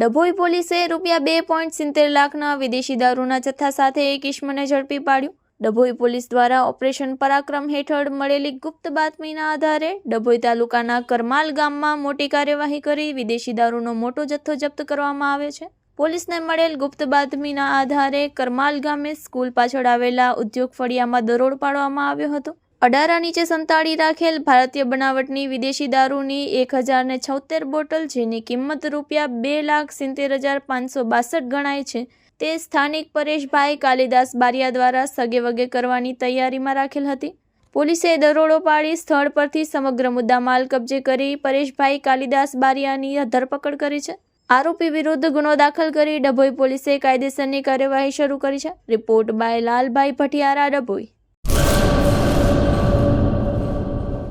ડભોઈ પોલીસે રૂપિયા બે પોઈન્ટ સિત્તેર લાખના વિદેશી દારૂના જથ્થા સાથે એક ઇસમને ઝડપી પાડ્યું. ડભોઈ પોલીસ દ્વારા ઓપરેશન પરાક્રમ હેઠળ મળેલી ગુપ્ત બાતમીના આધારે ડભોઈ તાલુકાના કરમાલ ગામમાં મોટી કાર્યવાહી કરી વિદેશી દારૂનો મોટો જથ્થો જપ્ત કરવામાં આવે છે. પોલીસને મળેલ ગુપ્ત બાતમીના આધારે કરમાલ ગામે સ્કૂલ પાછળ આવેલા ઉદ્યોગ ફળિયામાં દરોડ પાડવામાં આવ્યો હતો. અડારા નીચે સંતાડી રાખેલ ભારતીય બનાવટની વિદેશી દારૂની એક હજાર ને છોતેર બોટલ, જેની કિંમત રૂપિયા બે લાખ સિત્તેર હજાર પાંચસો બાસઠ ગણાય છે. તે સ્થાનિક પરેશભાઈ કાલિદાસ બારિયા દ્વારા સગે વગે કરવાની તૈયારીમાં રાખેલ હતી. પોલીસે દરોડો પાડી સ્થળ પરથી સમગ્ર મુદ્દા માલ કબજે કરી પરેશભાઈ કાલિદાસ બારિયાની ધરપકડ કરી છે. આરોપી વિરુદ્ધ ગુનો દાખલ કરી ડભોઈ પોલીસે કાયદેસરની કાર્યવાહી શરૂ કરી છે. Report by Lalbhai Bhatiyara Dabhoi.